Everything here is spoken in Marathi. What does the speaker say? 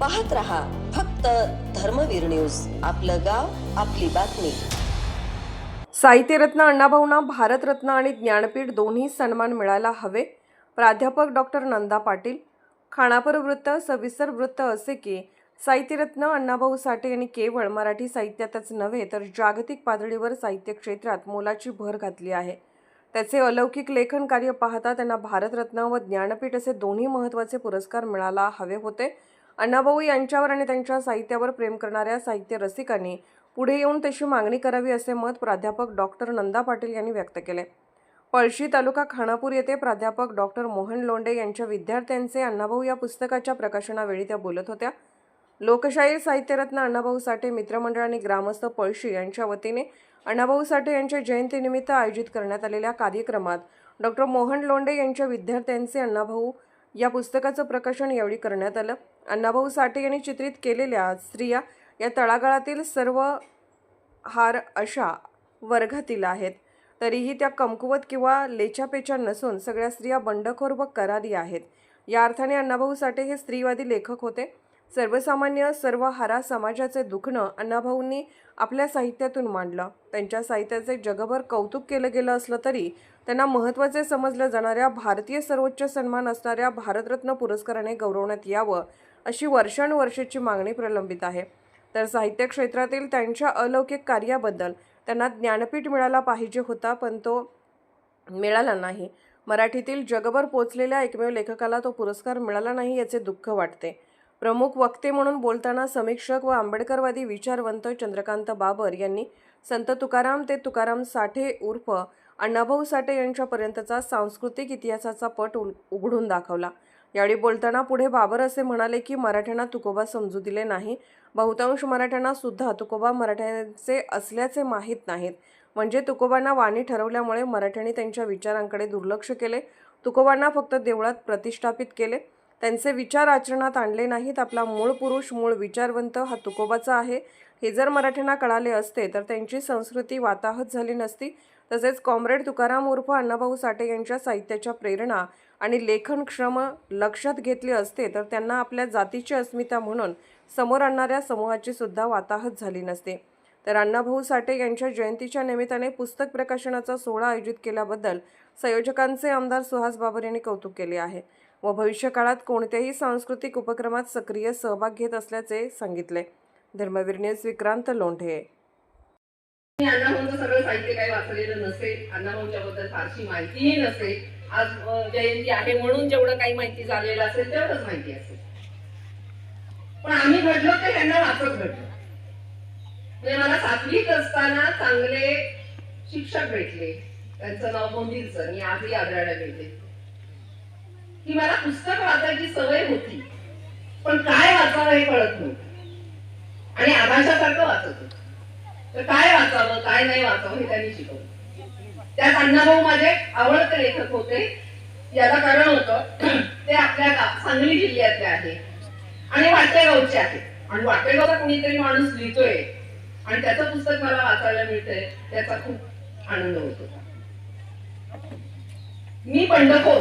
पाहत रहा फक्त धर्मवीर न्यूज. आपलं गाव आपली बातमी. साहित्यरत्न अण्णाभाऊंना भारतरत्न आणि ज्ञानपीठ दोन्ही सन्मान मिळायला हवे. प्राध्यापक डॉक्टर नंदा पाटील खाणापर वृत्त सविस्तर वृत्त असे की साहित्यरत्न अण्णाभाऊ साठे यांनी केवळ मराठी साहित्यातच नव्हे तर जागतिक पातळीवर साहित्य क्षेत्रात मोलाची भर घातली आहे. त्याचे अलौकिक लेखन कार्य पाहता त्यांना भारतरत्न व ज्ञानपीठ असे दोन्ही महत्त्वाचे पुरस्कार मिळायला हवे होते. अण्णाभाऊ यांच्यावर आणि त्यांच्या साहित्यावर प्रेम करणाऱ्या साहित्य रसिकांनी पुढे येऊन तशी मागणी करावी असे मत प्राध्यापक डॉक्टर नंदा पाटील यांनी व्यक्त केले. पळशी तालुका खानापूर येथे प्राध्यापक डॉक्टर मोहन लोंडे यांच्या विद्यार्थ्यांचे अण्णाभाऊ या पुस्तकाच्या प्रकाशनावेळी त्या बोलत होत्या. लोकशाहीर साहित्यरत्न अण्णाभाऊ साठे मित्रमंडळ आणि ग्रामस्थ पळशी यांच्या वतीने अण्णाभाऊ साठे यांच्या जयंतीनिमित्त आयोजित करण्यात आलेल्या कार्यक्रमात डॉक्टर मोहन लोंडे यांच्या विद्यार्थ्यांचे अण्णाभाऊ या पुस्तकाचं प्रकाशन यावेळी करण्यात आलं. अण्णाभाऊ साठे यांनी चित्रित केलेल्या स्त्रिया या तळागाळातील सर्व हार अशा वर्गातील आहेत. तरीही त्या कमकुवत किंवा लेचापेचा नसून सगळ्या स्त्रिया बंडखोर व करारी आहेत. या अर्थाने अण्णाभाऊ साठे हे स्त्रीवादी लेखक होते. सर्वसामान्य सर्व हारा समाजाचे दुखणं अण्णाभाऊंनी आपल्या साहित्यातून मांडलं. त्यांच्या साहित्याचे जगभर कौतुक केलं गेलं असलं तरी त्यांना महत्त्वाचे समजल्या जाणाऱ्या भारतीय सर्वोच्च सन्मान असणाऱ्या भारतरत्न पुरस्काराने गौरवण्यात यावं अशी वर्षानुवर्षाची मागणी प्रलंबित आहे. तर साहित्य क्षेत्रातील त्यांच्या अलौकिक कार्याबद्दल त्यांना ज्ञानपीठ मिळाला पाहिजे होता पण तो मिळाला नाही. मराठीतील जगभर पोचलेल्या एकमेव लेखकाला तो पुरस्कार मिळाला नाही याचे दुःख वाटते. प्रमुख वक्ते म्हणून बोलताना समीक्षक व आंबेडकरवादी विचारवंत चंद्रकांत बाबर यांनी संत तुकाराम ते तुकाराम साठे उर्फ अण्णाभाऊ साठे यांच्यापर्यंतचा सांस्कृतिक इतिहासाचा पट उघडून दाखवला. यावेळी बोलताना पुढे बाबर असे म्हणाले की मराठ्यांना तुकोबा समजू दिले नाही. बहुतांश मराठ्यांना सुद्धा तुकोबा मराठ्यांचे असल्याचे माहीत नाहीत. म्हणजे तुकोबांना वाणी ठरवल्यामुळे मराठ्यांनी त्यांच्या विचारांकडे दुर्लक्ष केले. तुकोबांना फक्त देवळात प्रतिष्ठापित केले. त्यांचे विचार आचरणात आणले नाहीत. आपला मूळ पुरुष मूळ विचारवंत हा तुकोबाचा आहे. हे जर मराठ्यांना कळाले असते तर त्यांची संस्कृती वाताहत झाली नसती. तसेच कॉम्रेड तुकाराम उर्फ अण्णाभाऊ साठे यांच्या साहित्याच्या प्रेरणा आणि लेखन क्षम लक्षात घेतले असते तर त्यांना आपल्या जातीची अस्मिता म्हणून समोर आणणाऱ्या समूहाची सुद्धा वाताहत झाली नसते. तर अण्णाभाऊ साठे यांच्या जयंतीच्या निमित्ताने पुस्तक प्रकाशनाचा सोहळा आयोजित केल्याबद्दल संयोजकांचे आमदार सुहास बाबर यांनी कौतुक केले आहे. व भविष्यकाळात कोणत्याही सांस्कृतिक उपक्रमात सक्रिय सहभाग घेत असल्याचे सांगितले. धर्मवीर न्यूज विक्रांत लोंढे. मी अण्णाभाऊंचं सगळं साहित्य काही वाचलेलं नसेल अण्णाभाऊंच्या बद्दल फारशी माहितीही नसेल आज जयंती आहे म्हणून जेवढं काही माहिती झालेलं असेल तेवढंच माहिती असेल. पण आम्ही घडलो ते त्यांना वाचत घडलो. म्हणजे मला सातवीत असताना चांगले शिक्षक भेटले. त्यांचं नाव मोंदीर मी आजही आग्र्याला भेटले की मला पुस्तक वाचायची सवय होती. पण काय वाचावं हे कळत नव्हतं. आणि आभाशासारखं वाचत होत. तर काय वाचावं काय नाही वाचावं हे त्यांनी शिकवलं. त्यात अण्णाभाऊ माझे आवडते लेखक होते. याला कारण होतं ते आपल्या सांगली जिल्ह्यातले आहे आणि वाटेगावचे आहे आणि वाटेगावचा कोणीतरी माणूस लिहितोय. आणि त्याचं पुस्तक मला वाचायला मिळतंय त्याचा खूप आनंद होतो. मी बंडखोर